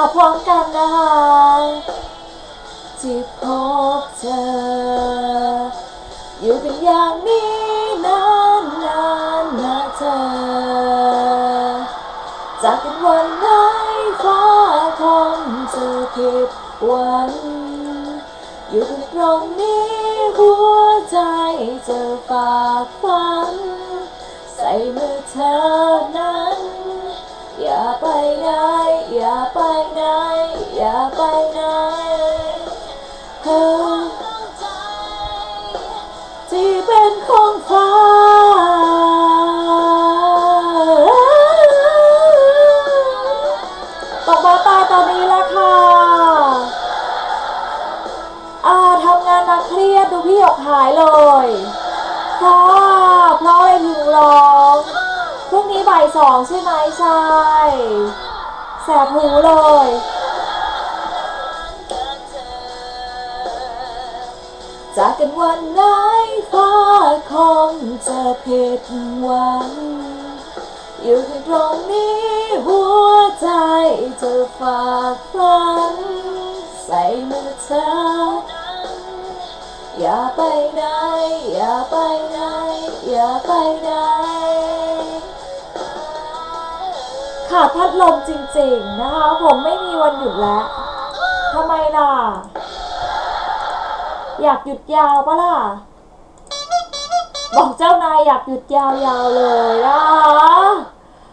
เอาพร้อมกันนะคะที่พบเจออยู่กันอย่างนี้นานนานนะเธอ จากกันวันไหนฟ้าคงจะผิดหวังอยู่กันตรงนี้หัวใจจะฝากฝันใส่มือเธอนั้น อย่าไปไหนอย่าไป ไหนอย่าไปไหนเธอที่เป็นของฟ้าตกมาตายตอนนี้ล้วค่ะอาทำงานนักเครียดดูพี่หยกหายเลยเพราะเพราะอะไรถึงร้องพรุ่งนี้บ่ายสองใช่ไหมใช่แสบหูเลย จากกันวันไหนฟ้าคงจะผิดหวังอยู่ที่ตรงนี้หัวใจจะฝากฝันใส่มือเธอ อย่าไปไหน อย่าไปไหน อย่าไปไหนขาดพัดลมจริงๆนะคะ ผมไม่มีวันหยุดแล้วทำไมล่ะ อยากหยุดยาวปะล่ะ บอกเจ้านายอยากหยุดยาวๆเลยอะ